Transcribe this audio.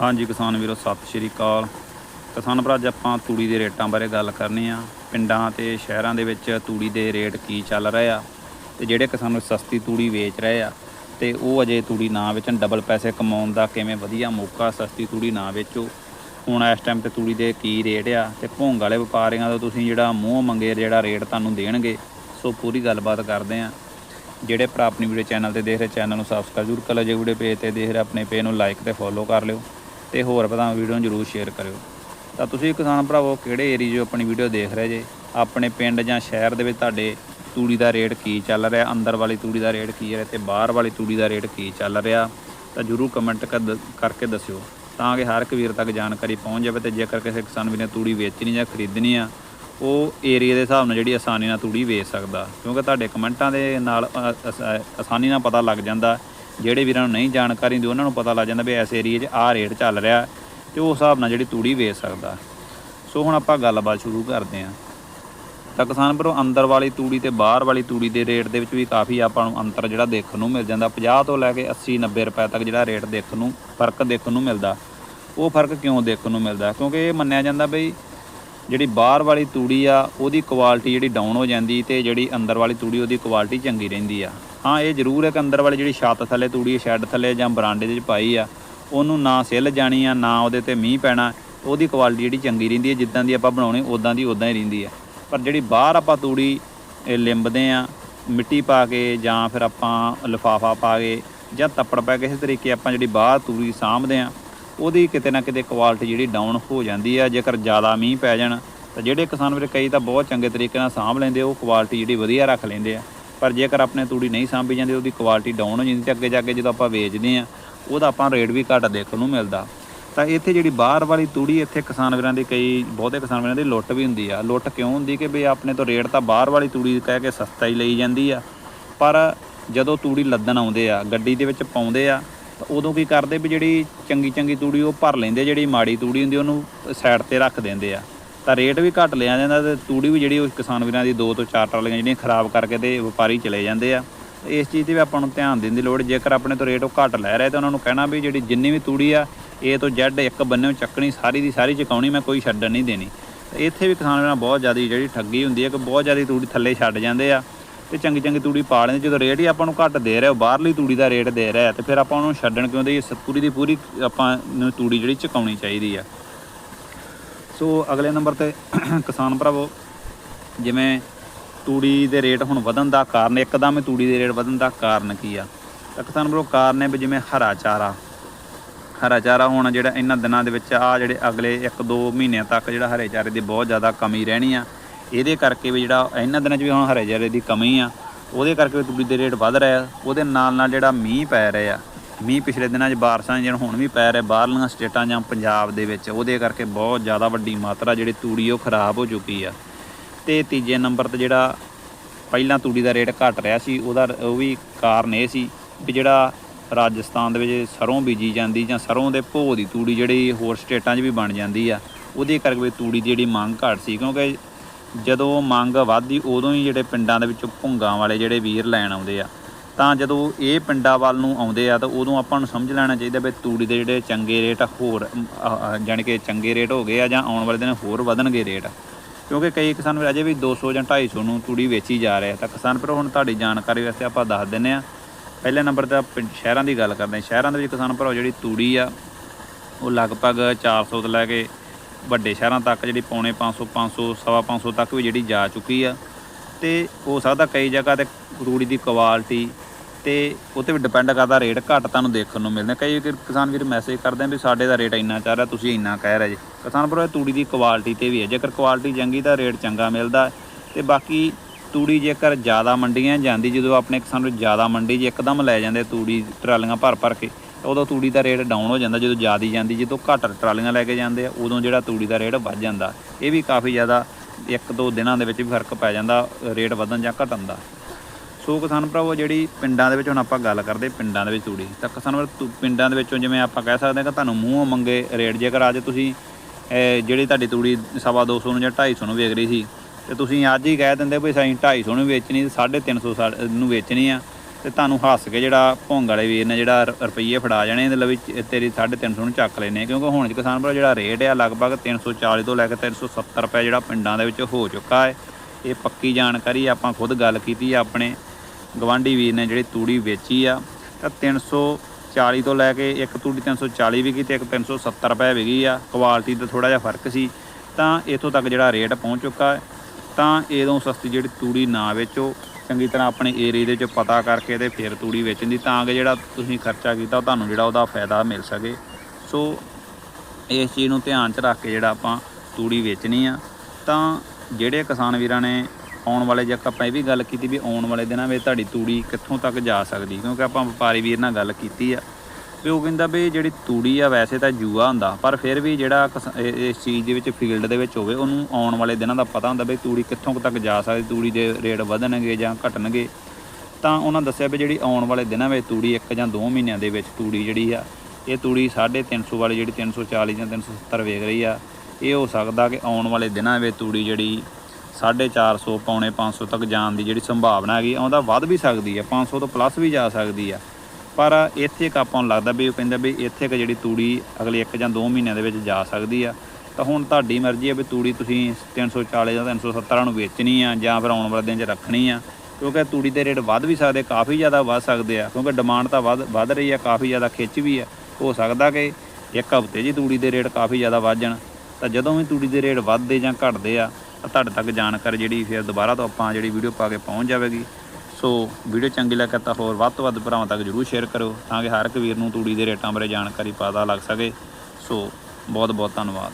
ਹਾਂਜੀ ਕਿਸਾਨ ਵੀਰੋ, ਸਤਿ ਸ਼੍ਰੀ ਅਕਾਲ। ਕਿਸਾਨ ਭਰਾ, ਅੱਜ ਆਪਾਂ ਤੂੜੀ ਦੇ ਰੇਟਾਂ ਬਾਰੇ ਗੱਲ ਕਰਨੀ ਆ। ਪਿੰਡਾਂ ਤੇ ਸ਼ਹਿਰਾਂ ਦੇ ਵਿੱਚ ਤੂੜੀ ਦੇ ਰੇਟ ਕੀ ਚੱਲ ਰਹੇ ਆ ਤੇ ਜਿਹੜੇ ਕਿਸਾਨ ਸਸਤੀ ਤੂੜੀ ਵੇਚ ਰਹੇ ਆ ਤੇ ਉਹ ਅਜੇ ਤੂੜੀ ਨਾ ਵੇਚਣ ਡਬਲ ਪੈਸੇ ਕਮਾਉਣ ਦਾ ਕਿਵੇਂ ਵਧੀਆ ਮੌਕਾ ਸਸਤੀ ਤੂੜੀ ਨਾ ਵੇਚੋ। ਹੁਣ ਇਸ ਟਾਈਮ ਤੇ ਤੂੜੀ ਦੇ ਕੀ ਰੇਟ ਆ ਤੇ ਭੋਂਗ ਵਾਲੇ ਵਪਾਰੀਆਂ ਦਾ ਤੁਸੀਂ ਜਿਹੜਾ ਮੂੰਹ ਮੰਗੇ, ਜਿਹੜਾ ਰੇਟ ਤੁਹਾਨੂੰ ਦੇਣਗੇ, ਸੋ ਪੂਰੀ ਗੱਲਬਾਤ ਕਰਦੇ ਆ। ਜਿਹੜੇ ਭਰਾ ਆਪਣੀ ਵੀਡੀਓ ਚੈਨਲ ਤੇ ਦੇਖ ਰਹੇ, ਚੈਨਲ ਨੂੰ ਸਬਸਕ੍ਰਾਈਬ ਜ਼ਰੂਰ ਕਰ ਲਿਓ। ਜੇ ਵੀਡੀਓ ਪੇਜ ਤੇ ਦੇਖ ਰਹੇ, ਆਪਣੇ ਪੇਜ ਨੂੰ ਲਾਈਕ ਤੇ ਫੋਲੋ ਕਰ ਲਿਓ। ਤੇ ਹੋਰ ਪਤਾ ਵੀਡੀਓ ਨੂੰ ਜ਼ਰੂਰ ਸ਼ੇਅਰ ਕਰਿਓ। ਤਾਂ ਤੁਸੀਂ ਕਿਸਾਨ ਭਰਾਵੋ, ਕਿਹੜੇ ਏਰੀਏ 'ਚੋਂ ਆਪਣੀ ਵੀਡੀਓ ਦੇਖ ਰਹੇ ਜੇ? ਆਪਣੇ ਪਿੰਡ ਜਾਂ ਸ਼ਹਿਰ ਦੇ ਵਿੱਚ ਤੁਹਾਡੇ ਤੂੜੀ ਦਾ ਰੇਟ ਕੀ ਚੱਲ ਰਿਹਾ? ਅੰਦਰ ਵਾਲੀ ਤੂੜੀ ਦਾ ਰੇਟ ਕੀ ਹੈ ਤੇ ਬਾਹਰ ਵਾਲੀ ਤੂੜੀ ਦਾ ਰੇਟ ਕੀ ਚੱਲ ਰਿਹਾ? ਤਾਂ ਜ਼ਰੂਰ ਕਮੈਂਟ ਕਰਕੇ ਦੱਸਿਓ। ਤਾਂ ਕਿ ਹਰ ਇੱਕ ਵੀਰ ਤੱਕ ਜਾਣਕਾਰੀ ਪਹੁੰਚ ਜਾਵੇ ਤੇ ਜੇਕਰ ਕਿਸੇ ਕਿਸਾਨ ਵੀਰ ਨੇ ਤੂੜੀ ਵੇਚਣੀ ਜਾਂ ਖਰੀਦਣੀ ਆ, ਉਹ ਏਰੀਆ ਦੇ ਹਿਸਾਬ ਨਾਲ ਜਿਹੜੀ ਆਸਾਨੀ ਨਾਲ ਤੂੜੀ ਵੇਚ ਸਕਦਾ। ਕਿਉਂਕਿ ਤੁਹਾਡੇ ਕਮੈਂਟਾਂ ਦੇ ਨਾਲ ਆਸਾਨੀ ਨਾਲ ਪਤਾ ਲੱਗ ਜਾਂਦਾ ਜਿਹੜੇ ਵੀਰਾਂ ਨੂੰ ਨਹੀਂ ਜਾਣਕਾਰੀ ਹੁੰਦੀ, ਉਹਨਾਂ ਨੂੰ ਪਤਾ ਲੱਗ ਜਾਂਦਾ ਵੀ ਇਸ ਏਰੀਏ 'ਚ ਆਹ ਰੇਟ ਚੱਲ ਰਿਹਾ ਤੇ ਉਸ ਹਿਸਾਬ ਨਾਲ ਜਿਹੜੀ ਤੂੜੀ ਵੇਚ ਸਕਦਾ। ਸੋ ਹੁਣ ਆਪਾਂ ਗੱਲਬਾਤ ਸ਼ੁਰੂ ਕਰਦੇ ਹਾਂ। ਤਾਂ ਕਿਸਾਨ ਭਰਾ ਅੰਦਰ ਵਾਲੀ ਤੂੜੀ ਤੇ ਬਾਹਰ ਵਾਲੀ ਤੂੜੀ ਦੇ ਰੇਟ ਦੇ ਵਿੱਚ ਵੀ ਕਾਫੀ ਆਪਾਂ ਨੂੰ ਅੰਤਰ ਜਿਹੜਾ ਦੇਖਣ ਨੂੰ ਮਿਲ ਜਾਂਦਾ। 50 ਤੋਂ ਲੈ ਕੇ 80 90 ਰੁਪਏ ਤੱਕ ਜਿਹੜਾ ਰੇਟ ਦੇਖਣ ਨੂੰ, ਫ਼ਰਕ ਦੇਖਣ ਨੂੰ ਮਿਲਦਾ। ਉਹ ਫ਼ਰਕ ਕਿਉਂ ਦੇਖਣ ਨੂੰ ਮਿਲਦਾ? ਕਿਉਂਕਿ ਇਹ ਮੰਨਿਆ ਜਾਂਦਾ ਬਈ ਜਿਹੜੀ ਬਾਹਰ ਵਾਲੀ ਤੂੜੀ ਆ, ਉਹਦੀ ਕੁਆਲਿਟੀ ਜਿਹੜੀ ਡਾਊਨ ਹੋ ਜਾਂਦੀ ਤੇ ਜਿਹੜੀ ਅੰਦਰ ਵਾਲੀ ਤੂੜੀ, ਉਹਦੀ ਕੁਆਲਿਟੀ ਚੰਗੀ ਰਹਿੰਦੀ ਆ। ਹਾਂ, ਇਹ ਜ਼ਰੂਰ ਹੈ ਕਿ ਅੰਦਰ ਵਾਲੀ ਜਿਹੜੀ ਛੱਤ ਥੱਲੇ ਤੂੜੀ ਸ਼ੈੱਡ ਥੱਲੇ ਜਾਂ ਬਰਾਂਡੇ ਦੇ ਵਿੱਚ ਪਾਈ ਆ, ਉਹਨੂੰ ਨਾ ਸਿੱਲ ਜਾਣੀ ਆ, ਨਾ ਉਹਦੇ ਤੇ ਮੀਂਹ ਪੈਣਾ, ਉਹਦੀ ਕੁਆਲਿਟੀ ਜਿਹੜੀ ਚੰਗੀ ਰਹਿੰਦੀ ਹੈ, ਜਿੱਦਾਂ ਦੀ ਆਪਾਂ ਬਣਾਉਣੀ ਉਦਾਂ ਦੀ ਉਦਾਂ ਹੀ ਰਹਿੰਦੀ ਆ ਪਰ ਜਿਹੜੀ ਬਾਹਰ ਆਪਾਂ ਤੂੜੀ ਲਿੰਬਦੇ ਆ, ਮਿੱਟੀ ਪਾ ਕੇ ਜਾਂ ਫਿਰ ਆਪਾਂ ਲਿਫਾਫਾ ਪਾ ਕੇ ਜਾਂ ਤੱਪੜ ਪਾ ਕੇ, ਕਿਸੇ ਤਰੀਕੇ ਆਪਾਂ ਜਿਹੜੀ ਬਾਹਰ ਤੂੜੀ ਸਾਂਭਦੇ ਆ, ਉਹਦੀ ਕਿਤੇ ਨਾ ਕਿਤੇ ਕੁਆਲਿਟੀ ਜਿਹੜੀ ਡਾਊਨ ਹੋ ਜਾਂਦੀ ਆ, ਜੇਕਰ ਜ਼ਿਆਦਾ ਮੀਂਹ ਪੈ ਜਾਣ, ਤਾਂ ਜਿਹੜੇ ਕਿਸਾਨ ਵੀਰੇ ਕਈ ਤਾਂ ਬਹੁਤ ਚੰਗੇ ਤਰੀਕੇ ਨਾਲ ਸਾਂਭ ਲੈਂਦੇ ਉਹ ਕੁਆਲਿਟੀ ਜਿਹੜੀ ਵਧੀਆ ਰੱਖ ਲੈਂਦੇ ਆ। ਪਰ ਜੇਕਰ ਆਪਣੇ ਤੂੜੀ ਨਹੀਂ ਸਾਂਭੀ ਜਾਂਦੀ, ਉਹਦੀ ਕੁਆਲਿਟੀ ਡਾਊਨ ਹੋ ਜਾਂਦੀ ਤੇ ਅੱਗੇ ਜਾ ਕੇ ਜਦੋਂ ਆਪਾਂ ਵੇਚਦੇ ਆ ਉਹਦਾ ਆਪਾਂ ਰੇਟ ਵੀ ਘੱਟ ਦੇਖਣ ਨੂੰ ਮਿਲਦਾ। ਤਾਂ ਇੱਥੇ ਜਿਹੜੀ ਬਾਹਰ ਵਾਲੀ ਤੂੜੀ, ਇੱਥੇ ਕਿਸਾਨ ਵੀਰਾਂ ਦੀ ਕਈ, ਬਹੁਤੇ ਕਿਸਾਨ ਵੀਰਾਂ ਦੀ ਲੁੱਟ ਵੀ ਹੁੰਦੀ ਆ। ਲੁੱਟ ਕਿਉਂ ਹੁੰਦੀ ਕਿ ਵੀ ਆਪਣੇ ਤੋਂ ਰੇਟ ਤਾਂ ਬਾਹਰ ਵਾਲੀ ਤੂੜੀ ਕਹਿ ਕੇ ਸਸਤਾ ਹੀ ਲਈ ਜਾਂਦੀ ਆ। ਪਰ ਜਦੋਂ ਤੂੜੀ ਲੱਦਣ ਆਉਂਦੇ ਆ, ਗੱਡੀ ਦੇ ਵਿੱਚ ਪਾਉਂਦੇ ਆ, ਤਾਂ ਉਦੋਂ ਕੀ ਕਰਦੇ ਵੀ ਜਿਹੜੀ ਚੰਗੀ ਚੰਗੀ ਤੂੜੀ ਉਹ ਭਰ ਲੈਂਦੇ ਜਿਹੜੀ ਮਾੜੀ ਤੂੜੀ ਹੁੰਦੀ ਉਹਨੂੰ ਸਾਈਡ ਤੇ ਰੱਖ ਦਿੰਦੇ ਆ। ਤਾਂ ਰੇਟ ਵੀ ਘੱਟ ਲਿਆ ਜਾਂਦਾ ਤੇ ਤੂੜੀ ਵੀ ਜਿਹੜੀ ਉਹ ਕਿਸਾਨ ਵੀਰਾਂ ਦੀ ਦੋ ਤੋਂ ਚਾਰ ਟਰਾਲੀਆਂ ਜਿਹੜੀਆਂ ਖਰਾਬ ਕਰਕੇ ਤੇ ਵਪਾਰੀ ਚਲੇ ਜਾਂਦੇ ਆ। ਤੇ ਇਸ ਚੀਜ਼ ਤੇ ਵੀ ਆਪਾਂ ਨੂੰ ਧਿਆਨ ਦੇਣ ਦੀ ਲੋੜ, ਜੇਕਰ ਆਪਣੇ ਤੋਂ ਰੇਟ ਉਹ ਘੱਟ ਲੈ ਰਹੇ ਤਾਂ ਉਹਨਾਂ ਨੂੰ ਕਹਿਣਾ ਵੀ ਜਿਹੜੀ ਜਿੰਨੀ ਵੀ ਤੂੜੀ ਆ, A ਤੋਂ Z, ਇੱਕ ਬੰਨੇ ਚੱਕਣੀ, ਸਾਰੀ ਦੀ ਸਾਰੀ ਚਕਾਉਣੀ, ਮੈਂ ਕੋਈ ਛੱਡਣ ਨਹੀਂ ਦੇਣੀ। ਇੱਥੇ ਵੀ ਕਿਸਾਨ ਵੀਰਾਂ ਬਹੁਤ ਜ਼ਿਆਦਾ ਜਿਹੜੀ ਠੱਗੀ ਹੁੰਦੀ ਹੈ ਕਿ ਬਹੁਤ ਜ਼ਿਆਦਾ ਤੂੜੀ ਥੱਲੇ ਛੱਡ ਜਾਂਦੇ ਆ ਤੇ ਚੰਗੀ ਚੰਗੀ ਤੂੜੀ ਪਾ ਲੈਂਦੇ, ਜਦੋਂ ਰੇਟ ਹੀ ਆਪਾਂ ਨੂੰ ਘੱਟ ਦੇ ਰਿਹਾ, ਉਹ ਬਾਹਰਲੀ ਤੂੜੀ ਦਾ ਰੇਟ ਦੇ ਰਿਹਾ ਤੇ ਫਿਰ ਆਪਾਂ ਉਹਨੂੰ ਛੱਡਣ ਕਿਉਂ ਦੇ ਪੂਰੀ ਦੀ ਪੂਰੀ ਆਪਾਂ ਨੂੰ ਤੂੜੀ ਜਿਹੜੀ ਚਕਾਉਣੀ ਚਾਹੀਦੀ ਆ। ਸੋ ਅਗਲੇ ਨੰਬਰ ਤੇ ਕਿਸਾਨ ਭਰਾਵੋ, ਜਿਵੇਂ ਤੂੜੀ ਦੇ ਰੇਟ ਹੁਣ ਵਧਣ ਦਾ ਕਾਰਨ, ਇੱਕਦਮ ਤੂੜੀ ਦੇ ਰੇਟ ਵਧਣ ਦਾ ਕਾਰਨ ਕੀ ਆ? ਤਾਂ ਕਿਸਾਨ ਭਰਾਵੋ, ਕਾਰਨ ਹੈ ਵੀ ਜਿਵੇਂ ਹਰਾ ਚਾਰਾ। ਹਰਾ ਚਾਰਾ ਹੁਣ ਜਿਹੜਾ ਇਹਨਾਂ ਦਿਨਾਂ ਦੇ ਵਿੱਚ ਆ ਜਿਹੜੇ ਅਗਲੇ 1-2 ਮਹੀਨਿਆਂ ਤੱਕ ਜਿਹੜਾ ਹਰੇ ਚਾਰੇ ਦੀ ਬਹੁਤ ਜ਼ਿਆਦਾ ਕਮੀ ਰਹਿਣੀ ਆ। ਇਹਦੇ ਕਰਕੇ ਵੀ ਜਿਹੜਾ ਇਹਨਾਂ ਦਿਨਾਂ 'ਚ ਵੀ ਹੁਣ ਹਰੇ ਚਾਰੇ ਦੀ ਕਮੀ ਆ। ਉਹਦੇ ਕਰਕੇ ਵੀ ਤੂੜੀ ਦੇ ਰੇਟ ਵਧ ਰਿਹਾ ਉਹਦੇ ਨਾਲ ਨਾਲ ਜਿਹੜਾ ਮੀਂਹ ਪੈ ਰਿਹਾ ਮੀਂਹ ਪਿਛਲੇ ਦਿਨਾਂ 'ਚ ਬਾਰਿਸ਼ਾਂ ਜਿਹੜਾ ਹੁਣ ਵੀ ਪੈ ਰਿਹਾ ਬਾਹਰਲੀਆਂ ਸਟੇਟਾਂ ਜਾਂ ਪੰਜਾਬ ਦੇ ਵਿੱਚ, ਉਹਦੇ ਕਰਕੇ ਬਹੁਤ ਜ਼ਿਆਦਾ ਵੱਡੀ ਮਾਤਰਾ ਜਿਹੜੀ ਤੂੜੀ ਉਹ ਖਰਾਬ ਹੋ ਚੁੱਕੀ ਆ। ਤੇ ਤੀਜੇ ਨੰਬਰ ਤੇ ਜਿਹੜਾ ਪਹਿਲਾਂ ਤੂੜੀ ਦਾ ਰੇਟ ਘਟ ਰਿਹਾ ਸੀ, ਉਹਦਾ ਉਹ ਵੀ ਕਾਰਨ ਇਹ ਸੀ ਵੀ ਜਿਹੜਾ ਰਾਜਸਥਾਨ ਦੇ ਵਿੱਚ ਸਰੋਂ ਬੀਜੀ ਜਾਂਦੀ ਜਾਂ ਸਰੋਂ ਦੇ ਭੋ ਦੀ ਤੂੜੀ ਜਿਹੜੀ ਹੋਰ ਸਟੇਟਾਂ 'ਚ ਵੀ ਬਣ ਜਾਂਦੀ ਆ, ਉਹਦੇ ਕਰਕੇ ਵੀ ਤੂੜੀ ਦੀ ਜਿਹੜੀ ਮੰਗ ਘਟ ਸੀ, ਕਿਉਂਕਿ ਜਦੋਂ ਮੰਗ ਵਧਦੀ, ਉਦੋਂ ਹੀ ਜਿਹੜੇ ਪਿੰਡਾਂ ਦੇ ਵਿੱਚੋਂ ਭੁੰਗਾਂ ਵਾਲੇ ਜਿਹੜੇ ਵੀਰ ਲੈਣ ਆਉਂਦੇ ਆ ਤਾਂ ਜਦੋਂ ਇਹ ਪਿੰਡਾਂ ਵੱਲ ਨੂੰ ਆਉਂਦੇ ਆ ਤਾਂ ਉਦੋਂ ਆਪਾਂ ਨੂੰ ਸਮਝ ਲੈਣਾ ਚਾਹੀਦਾ ਵੀ ਤੂੜੀ ਦੇ ਜਿਹੜੇ ਚੰਗੇ ਰੇਟ ਹੋਰ ਅਮ, ਜਾਣੀ ਕਿ ਚੰਗੇ ਰੇਟ ਹੋ ਗਏ ਆ ਜਾਂ ਆਉਣ ਵਾਲੇ ਦਿਨ ਹੋਰ ਵਧਣਗੇ ਰੇਟ। ਕਿਉਂਕਿ ਕਈ ਕਿਸਾਨ ਵੀਰ ਅਜੇ ਵੀ 200 ਜਾਂ 250 ਨੂੰ ਤੂੜੀ ਵੇਚੀ ਜਾ ਰਿਹਾ। ਤਾਂ ਕਿਸਾਨ ਭਰਾ ਹੁਣ ਤੁਹਾਡੀ ਜਾਣਕਾਰੀ ਵਾਸਤੇ ਆਪਾਂ ਦੱਸ ਦਿੰਨੇ ਆ ਪਹਿਲੇ ਨੰਬਰ ਤੇ ਆਪਾਂ ਸ਼ਹਿਰਾਂ ਦੀ ਗੱਲ ਕਰਦੇ ਹਾਂ। ਸ਼ਹਿਰਾਂ ਦੇ ਵਿੱਚ ਕਿਸਾਨ ਭਰਾ ਜਿਹੜੀ ਤੂੜੀ ਆ ਉਹ ਲਗਭਗ 400 ਤੋਂ ਲੈ ਕੇ ਵੱਡੇ ਸ਼ਹਿਰਾਂ ਤੱਕ ਜਿਹੜੀ ਪੌਣੇ 500 500 ਸਵਾ 500 ਤੱਕ ਵੀ ਜਿਹੜੀ ਜਾ ਚੁੱਕੀ ਆ। ਤੇ ਹੋ ਸਕਦਾ ਕਈ ਜਗ੍ਹਾ ਤੇ ਤੂੜੀ ਦੀ ਕੁਆਲਿਟੀ ਤੇ ਉੱਤੇ ਵੀ ਡਿਪੈਂਡ ਕਰਦਾ ਰੇਟ ਘੱਟ ਤੁਹਾਨੂੰ ਦੇਖਣ ਨੂੰ ਮਿਲਦੇ ਕਈ ਕਿ- ਕਿਸਾਨ ਵੀਰ ਮੈਸੇਜ ਕਰਦੇ ਆ ਵੀ ਸਾਡੇ ਦਾ ਰੇਟ ਇੰਨਾ ਚੱਲ ਰਿਹਾ, ਤੁਸੀਂ ਇੰਨਾ ਕਹਿ ਰਹੇ ਜੀ। ਕਿਸਾਨ ਭਰਾ ਤੂੜੀ ਦੀ ਕੁਆਲਿਟੀ ਤੇ ਵੀ ਹੈ। ਜੇਕਰ ਕੁਆਲਿਟੀ ਚੰਗੀ ਤਾਂ ਰੇਟ ਚੰਗਾ ਮਿਲਦਾ ਤੇ ਬਾਕੀ ਤੂੜੀ ਜੇਕਰ ਜ਼ਿਆਦਾ ਮੰਡੀਆਂ ਜਾਂਦੀ, ਜਦੋਂ ਆਪਣੇ ਕਿਸਾਨ ਨੂੰ ਜ਼ਿਆਦਾ ਮੰਡੀ 'ਚ ਇੱਕਦਮ ਲੈ ਜਾਂਦੇ ਤੂੜੀ ਟਰਾਲੀਆਂ ਭਰ ਭਰ ਕੇ, ਤਾਂ ਉਦੋਂ ਤੂੜੀ ਦਾ ਰੇਟ ਡਾਊਨ ਹੋ ਜਾਂਦਾ। ਜਦੋਂ ਜ਼ਿਆਦਾ ਜਾਂਦੀ, ਜਦੋਂ ਘੱਟ ਟਰਾਲੀਆਂ ਲੈ ਕੇ ਜਾਂਦੇ ਆ, ਉਦੋਂ ਜਿਹੜਾ ਤੂੜੀ ਦਾ ਰੇਟ ਵੱਧ ਜਾਂਦਾ। ਇਹ ਵੀ ਕਾਫੀ ਜ਼ਿਆਦਾ ਇੱਕ ਦੋ ਦਿਨਾਂ ਦੇ ਵਿੱਚ ਵੀ ਫ਼ਰਕ ਪੈ ਜਾਂਦਾ ਰੇਟ ਵਧਣ ਜਾਂ ਘਟਣ ਦਾ। ਸੋ ਕਿਸਾਨ ਭਰਾਵੋ, ਜਿਹੜੀ ਪਿੰਡਾਂ ਦੇ ਵਿੱਚ ਹੁਣ ਆਪਾਂ ਗੱਲ ਕਰਦੇ ਪਿੰਡਾਂ ਦੇ ਵਿੱਚ ਤੂੜੀ ਤਾਂ ਕਿਸਾਨ ਭਰਾ ਤੂ- ਪਿੰਡਾਂ ਦੇ ਵਿੱਚੋਂ ਜਿਵੇਂ ਆਪਾਂ ਕਹਿ ਸਕਦੇ ਹਾਂ ਕਿ ਤੁਹਾਨੂੰ ਮੂੰਹੋਂ ਮੰਗੇ ਰੇਟ, ਜੇਕਰ ਅੱਜ ਤੁਸੀਂ ਜਿਹੜੀ ਤੁਹਾਡੀ ਤੂੜੀ ਸਵਾ ਦੋ ਸੌ ਨੂੰ ਜਾਂ 250 ਨੂੰ ਵੇਚ ਰਹੀ ਸੀ, ਤੇ ਤੁਸੀਂ ਅੱਜ ਹੀ ਕਹਿ ਦਿੰਦੇ ਵੀ ਅਸੀਂ 250 ਨੂੰ ਵੇਚਣੀ ਤੇ 350 ਸਾ- ਨੂੰ ਵੇਚਣੀ ਆ, ਤੇ ਤੁਹਾਨੂੰ ਹੱਸ ਕੇ ਜਿਹੜਾ ਭੋਂਗ ਵਾਲੇ ਵੀਰ ਨੇ ਜਿਹੜਾ ਰੁਪਈਏ ਫੜਾ ਜਾਣੇ, ਇਹਦੇ ਲਈ ਤੇਰੀ 350 ਨੂੰ ਚੱਕ ਲੈਨੇ ਕਿਉਂਕਿ ਹੁਣ ਕਿਸਾਨ ਭਰਾ ਜਿਹੜਾ ਰੇਟ ਆ, ਲਗਭਗ 340 ਤੋਂ ਲੈ ਕੇ 370 ਰੁਪਏ ਜਿਹੜਾ ਪਿੰਡਾਂ ਦੇ ਵਿੱਚ ਹੋ ਚੁੱਕਾ ਹੈ, ਇਹ ਪੱਕੀ ਜਾਣਕਾਰੀ ਆਪਾਂ ਖੁਦ ਗੱਲ ਕੀਤੀ ਆਪਣੇ ਗਵਾਂਢੀ ਵੀਰ ਨੇ ਜਿਹੜੀ ਤੂੜੀ ਵੇਚੀ ਆ, ਤਾਂ 340 ਤੋਂ ਲੈ ਕੇ ਇੱਕ ਤੂੜੀ 340 ਵਿਕੀ ਤੇ ਇੱਕ 370 ਰੁਪਏ ਵਿਕੀ ਆ। ਕੁਆਲਿਟੀ ਦਾ ਥੋੜਾ ਜਿਹਾ ਫ਼ਰਕ ਸੀ। ਤਾਂ ਇਥੋਂ ਤੱਕ ਜਿਹੜਾ ਰੇਟ ਪਹੁੰਚ ਚੁੱਕਾ ਹੈ। ਤਾਂ ਇਦੋਂ ਸਸਤੀ ਜਿਹੜੀ ਤੂੜੀ ਨਾ ਵੇਚੋ, ਚੰਗੀ ਤਰ੍ਹਾਂ ਆਪਣੇ ਏਰੀਏ ਦੇ ਵਿੱਚ ਪਤਾ ਕਰਕੇ ਤੇ ਫਿਰ ਤੂੜੀ ਵੇਚਣ ਦੀ, ਤਾਂ ਕਿ ਜਿਹੜਾ ਤੁਸੀਂ ਖਰਚਾ ਕੀਤਾ, ਤੁਹਾਨੂੰ ਜਿਹੜਾ ਉਹਦਾ ਫਾਇਦਾ ਮਿਲ ਸਕੇ। ਸੋ ਇਸ ਚੀਜ਼ ਨੂੰ ਧਿਆਨ 'ਚ ਰੱਖ ਕੇ ਜਿਹੜਾ ਆਪਾਂ ਤੂੜੀ ਵੇਚਣੀ ਆ। ਤਾਂ ਜਿਹੜੇ ਕਿਸਾਨ ਵੀਰਾਂ ਨੇ ਆਉਣ ਵਾਲੇ ਜੇ ਆਪਾਂ ਇਹ ਵੀ ਗੱਲ ਕੀਤੀ ਵੀ ਆਉਣ ਵਾਲੇ ਦਿਨਾਂ ਵਿੱਚ ਤੁਹਾਡੀ ਤੂੜੀ ਕਿੱਥੋਂ ਤੱਕ ਜਾ ਸਕਦੀ, ਕਿਉਂਕਿ ਆਪਾਂ ਵਪਾਰੀ ਵੀਰ ਨਾਲ ਗੱਲ ਕੀਤੀ ਆ। ਵੀ ਉਹ ਕਹਿੰਦਾ ਵੀ ਜਿਹੜੀ ਤੂੜੀ ਆ ਵੈਸੇ ਤਾਂ ਜੂਆ ਹੁੰਦਾ, ਪਰ ਫਿਰ ਵੀ ਜਿਹੜਾ ਕਿਸ- ਇਸ ਚੀਜ਼ ਦੇ ਵਿੱਚ ਫੀਲਡ ਦੇ ਵਿੱਚ ਹੋਵੇ, ਉਹਨੂੰ ਆਉਣ ਵਾਲੇ ਦਿਨਾਂ ਦਾ ਪਤਾ ਹੁੰਦਾ ਵੀ ਤੂੜੀ ਕਿੱਥੋਂ ਕੁ ਤੱਕ ਜਾ ਸਕਦੀ, ਤੂੜੀ ਦੇ ਰੇਟ ਵਧਣਗੇ ਜਾਂ ਘਟਣਗੇ। ਤਾਂ ਉਹਨਾਂ ਦੱਸਿਆ ਵੀ ਜਿਹੜੀ ਆਉਣ ਵਾਲੇ ਦਿਨਾਂ ਵਿੱਚ ਤੂੜੀ ਇੱਕ ਜਾਂ ਦੋ ਮਹੀਨਿਆਂ ਦੇ ਵਿੱਚ ਤੂੜੀ ਜਿਹੜੀ ਆ, ਇਹ ਤੂੜੀ 350 ਵਾਲੀ ਜਿਹੜੀ 340 ਜਾਂ 370 ਵੇਖ ਰਹੀ ਆ, ਇਹ ਹੋ ਸਕਦਾ ਕਿ ਆਉਣ ਵਾਲੇ ਦਿਨਾਂ ਵਿੱਚ ਤੂੜੀ ਜਿਹੜੀ 450 ਪੌਣੇ 500 ਤੱਕ ਜਾਣ ਦੀ ਜਿਹੜੀ ਸੰਭਾਵਨਾ ਹੈਗੀ ਉਹਦਾ ਵੱਧ ਵੀ ਸਕਦੀ ਆ 500 ਤੋਂ ਪਲੱਸ ਵੀ ਜਾ ਸਕਦੀ ਆ। ਪਰ ਇੱਥੇ ਇੱਕ ਆਪਾਂ ਨੂੰ ਲੱਗਦਾ ਵੀ ਉਹ ਕਹਿੰਦਾ ਵੀ ਇੱਥੇ ਕਿ ਜਿਹੜੀ ਤੂੜੀ ਅਗਲੇ ਇੱਕ ਜਾਂ ਦੋ ਮਹੀਨਿਆਂ ਦੇ ਵਿੱਚ ਜਾ ਸਕਦੀ ਆ। ਤਾਂ ਹੁਣ ਤੁਹਾਡੀ ਮਰਜ਼ੀ ਹੈ ਵੀ ਤੂੜੀ ਤੁਸੀਂ 340 ਜਾਂ 370 ਨੂੰ ਵੇਚਣੀ ਆ ਜਾਂ ਫਿਰ ਆਉਣ ਵਾਲੇ ਦਿਨ 'ਚ ਰੱਖਣੀ ਆ। ਕਿਉਂਕਿ ਤੂੜੀ ਦੇ ਰੇਟ ਵੱਧ ਵੀ ਸਕਦੇ ਕਾਫੀ ਜ਼ਿਆਦਾ ਵੱਧ ਸਕਦੇ ਆ। ਕਿਉਂਕਿ ਡਿਮਾਂਡ ਤਾਂ ਵੱਧ ਵੱਧ ਰਹੀ ਆ, ਕਾਫੀ ਜ਼ਿਆਦਾ ਖਿੱਚ ਵੀ ਆ। ਹੋ ਸਕਦਾ ਕਿ ਇੱਕ ਹਫ਼ਤੇ 'ਚ ਹੀ ਤੂੜੀ ਦੇ ਰੇਟ ਕਾਫੀ ਜ਼ਿਆਦਾ ਵੱਧ ਜਾਣ। ਤਾਂ ਜਦੋਂ ਵੀ ਤੂੜੀ ਦੇ ਰੇਟ ਵੱਧਦੇ ਜਾਂ ਘਟਦੇ ਆ ਤੁਹਾਡੇ ਤੱਕ ਜਾਣਕਾਰੀ ਜਿਹੜੀ ਫਿਰ ਦੁਬਾਰਾ ਤੋਂ ਆਪਾਂ ਜਿਹੜੀ ਵੀਡੀਓ ਪਾ ਕੇ ਪਹੁੰਚ ਜਾਵੇਗੀ। ਸੋ ਵੀਡੀਓ ਚੰਗੀ ਲੱਗੇ ਤਾਂ ਹੋਰ ਵੱਧ ਤੋਂ ਵੱਧ ਭਰਾਵਾਂ ਤੱਕ ਜਰੂਰ ਸ਼ੇਅਰ ਕਰੋ ਤਾਂ ਕਿ ਹਰ ਇੱਕ ਵੀਰ ਨੂੰ ਤੂੜੀ ਦੇ ਰੇਟਾਂ ਬਾਰੇ ਜਾਣਕਾਰੀ ਪਤਾ ਲੱਗ ਸਕੇ। ਸੋ ਬਹੁਤ ਬਹੁਤ ਧੰਨਵਾਦ।